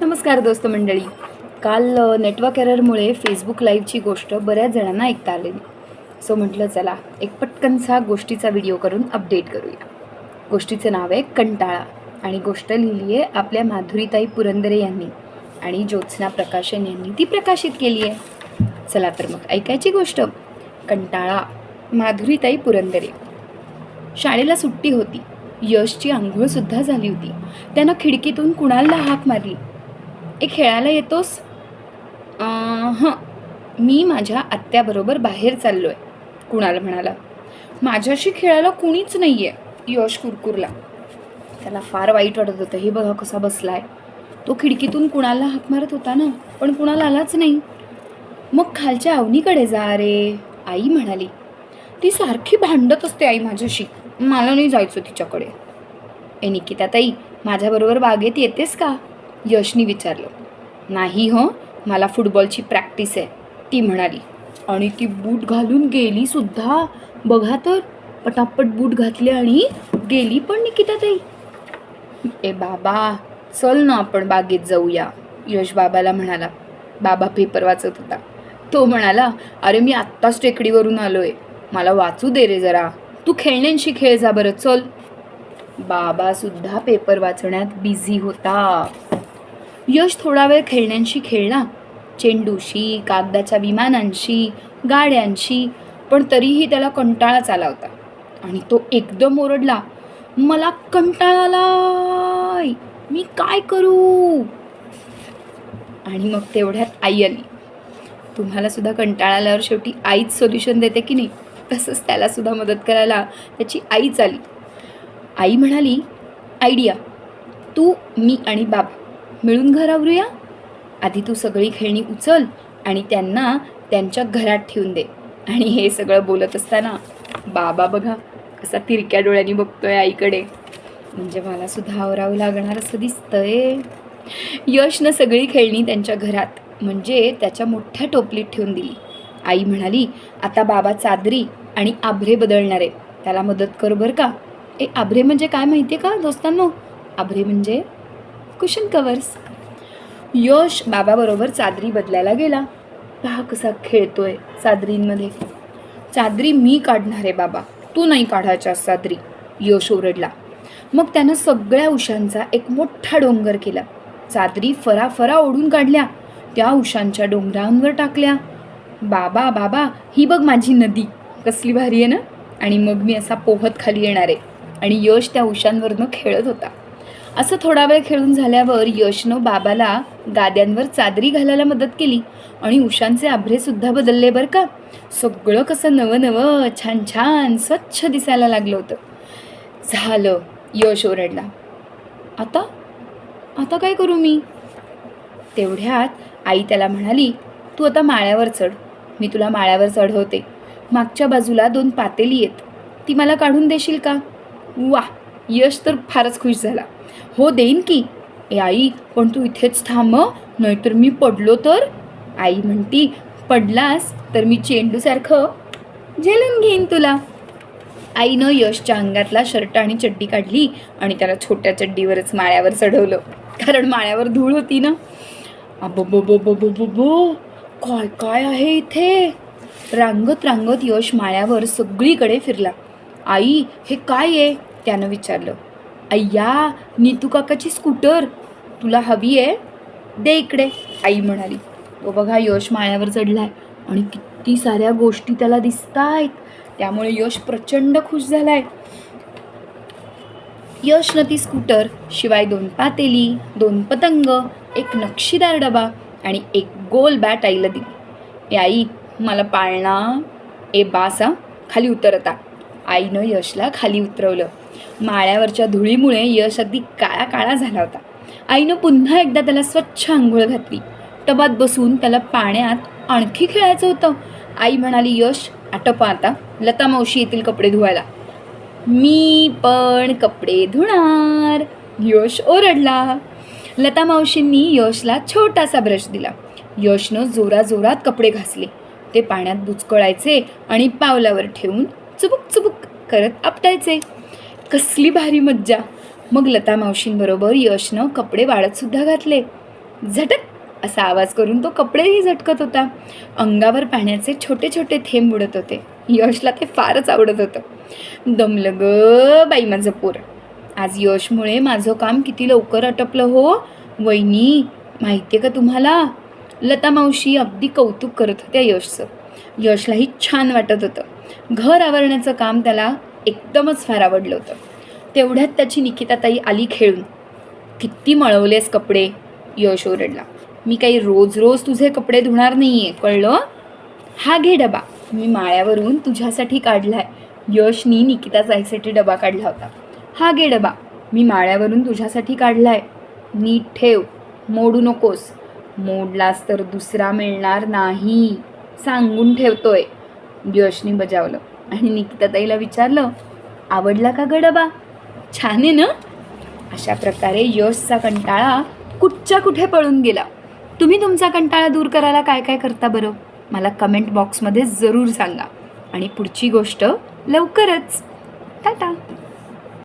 नमस्कार दोस्त मंडळी. काल नेटवर्क एररमुळे फेसबुक लाईव्हची गोष्ट बऱ्याच जणांना ऐकता आलेली सो म्हटलं चला एक पटकनसा गोष्टीचा व्हिडिओ करून अपडेट करूया. गोष्टीचं नाव आहे कंटाळा आणि गोष्ट लिहिली आहे आपल्या माधुरीताई पुरंदरे यांनी आणि ज्योत्स्ना प्रकाशन यांनी ती प्रकाशित केली आहे. चला तर मग ऐकायची गोष्ट. कंटाळा माधुरीताई पुरंदरे. शाळेला सुट्टी होती. यशची आंघोळसुद्धा झाली होती. त्यानं खिडकीतून कुणाला हाक मारली? ए खेळायला येतोस? हं. मी माझ्या आत्याबरोबर बाहेर चाललो आहे कुणाल म्हणाला. माझ्याशी खेळायला कुणीच नाही आहे यश कुरकुरला. त्याला फार वाईट वाटत होतं. हे बघा कसा बसला आहे तो खिडकीतून कुणाला हाक मारत होता ना पण कुणाला आलाच नाही. मग खालच्या अवनीकडे जा रे आई म्हणाली. ती सारखी भांडत असते आई माझ्याशी. मला नाही जायचं तिच्याकडे. ए निकिता ताई माझ्याबरोबर बागेत येतेस का? यशनी विचारलं नाही हो मला फुटबॉलची प्रॅक्टिस आहे ती म्हणाली. आणि ती बूट घालून गेली सुद्धा? बघा तर पटापट बूट घातले आणि गेली पण निकिता ताई ए बाबा चल ना आपण बागेत जाऊया यश बाबाला म्हणाला. बाबा पेपर वाचत होता. तो म्हणाला अरे मी आत्ताच टेकडीवरून आलो आहे मला वाचू दे रे जरा. तू खेळण्यांशी खेळ जा बरं चल. बाबासुद्धा पेपर वाचण्यात बिझी होता. यश थोडा वेळ खेळण्यांशी खेळला चेंडूशी कागदाच्या विमानांशी गाड्यांशी पण तरीही त्याला कंटाळाच आला होता आणि तो एकदम ओरडला मला कंटाळा आलाय. मी काय करू? आणि मग तेवढ्यात आई आली. तुम्हाला सुद्धा कंटाळा आल्यावर शेवटी आईच सोल्युशन देते की नाही? तसंच त्याला सुद्धा मदत करायला त्याची आईच आली. आई म्हणाली आयडिया तू मी आणि बाबा मिळून घर आवरूया आधी तू सगळी खेळणी उचल आणि त्यांना त्यांच्या घरात ठेवून दे. आणि हे सगळं बोलत असताना बाबा बघा कसा तिरक्या डोळ्यांनी बघतोय आईकडे. म्हणजे मला सुद्धा आवरावं लागणार असं दिसतंय. यशनं सगळी खेळणी त्यांच्या घरात म्हणजे त्याच्या मोठ्या टोपलीत ठेवून दिली. आई म्हणाली आता बाबा चादरी आणि आभरे बदलणार आहे त्याला मदत कर बरं का? ए आभरे म्हणजे काय माहिती आहे का दोस्तांनो? आभरे म्हणजे कुशन कवर्स. यश बाबाबरोबर चादरी बदलायला गेला. पहा कसा खेळतोय चादरींमध्ये. चादरी मी काढणार आहे बाबा. तू नाही काढायच्या चादरी. यश ओरडला. मग त्यानं सगळ्या उशांचा एक मोठा डोंगर केला. चादरी फराफरा ओढून काढल्या. त्या उशांच्या डोंगरांवर टाकल्या. बाबा बाबा ही बघ माझी नदी. कसली भारी आहे ना? आणि मग मी असा पोहत खाली येणार आहे. आणि यश त्या उशांवरनं खेळत होता. असं थोडा वेळ खेळून झाल्यावर यशनं बाबाला गाद्यांवर चादरी घालायला मदत केली आणि उशांचे आभ्रेसुद्धा बदलले बरं का. सगळं कसं नवं नवं छान छान स्वच्छ दिसायला लागलं होतं. झालं यश ओरडला. आता? आता काय करू मी? तेवढ्यात आई त्याला म्हणाली तू आता माळ्यावर चढ. मी तुला माळ्यावर चढवते. मागच्या बाजूला दोन पातेली आहेत. ती मला काढून देशील का? वा यश तर फारच खुश झाला. हो देईन की. ए आई पण तू इथेच थांब नाहीतर मी पडलो तर? आई म्हणती पडलास तर मी चेंडूसारखं झेलून घेईन तुला. आईनं यशच्या अंगातला शर्ट आणि चड्डी काढली आणि त्याला छोट्या चड्डीवरच माळ्यावर चढवलं. कारण माळ्यावर धूळ होती ना. अबो काय काय आहे इथे? रांगत रांगत यश माळ्यावर सगळीकडे फिरला. आई हे काय आहे? त्यानं विचारलं. अय्या नीतू काकाची स्कूटर. तुला हवी आहे? दे इकडे आई म्हणाली. तो बघा यश माळ्यावर चढलाय. आणि किती साऱ्या गोष्टी त्याला दिसत आहेत त्यामुळे यश प्रचंड खुश झालाय. यशनं ती स्कूटर शिवाय दोन पातेली दोन पतंग एक नक्षीदार डबा आणि एक गोल बॅट आईला दिली. ए आई मला पाळणा. ए बासा खाली उतरता आईनं यशला खाली उतरवलं. माळ्यावरच्या धुळीमुळे यश अगदी काळा काळा झाला होता. आईनं पुन्हा एकदा त्याला स्वच्छ आंघोळ घातली. टबात बसून त्याला पाण्यात आणखी खेळायचं होतं. आई म्हणाली यश आटपा आता. लता मावशी येतील कपडे धुवायला. मी पण कपडे धुणार. यश ओरडला. लता मावशींनी यशला छोटासा ब्रश दिला. यशनं जोराजोरात कपडे घासले. ते पाण्यात बुचकळायचे आणि पावलावर ठेवून चुबुक चुबुक करत आपटायचे. कसली भारी मज्जा. मग लता मावशींबरोबर यशनं कपडे वाळतसुद्धा घातले. झटक! असा आवाज करून तो कपडेही झटकत होता. अंगावर पाण्याचे छोटे छोटे थेंब उडत होते. यशला ते फारच आवडत होतं. दमलं ग बाई माझं पोर. आज यशमुळे माझं काम किती लवकर आटपलं हो? वहिनी माहिती आहे का तुम्हाला? लता मावशी अगदी कौतुक करत होत्या यशचं. यशलाही छान वाटत होतं. घर आवरण्याचं काम त्याला एकदमच फार आवडलं होतं. तेवढ्यात त्याची निकिताताई आली खेळून. किती मळवलेस कपडे यश ओरडला. मी काही रोज रोज तुझे कपडे धुणार नाही आहे कळलं? हा घे डबा. मी माळ्यावरून तुझ्यासाठी काढला आहे यशनी निकिता जायसाठी डबा काढला होता. हा घे डबा. मी माळ्यावरून तुझ्यासाठी काढला आहे नीट ठेव. मोडू नकोस. मोडलास तर दुसरा मिळणार नाही. सांगून ठेवतोय. यशनी बजावलं. आणि निकिताताईला विचारलं आवडला का ग डबा? छान आहे ना? अशा प्रकारे यशचा कंटाळा कुठच्या कुठे पळून गेला. तुम्ही तुमचा कंटाळा दूर करायला काय काय करता बरं? मला कमेंट बॉक्समध्ये जरूर सांगा. आणि पुढची गोष्ट लवकरच. टाटा.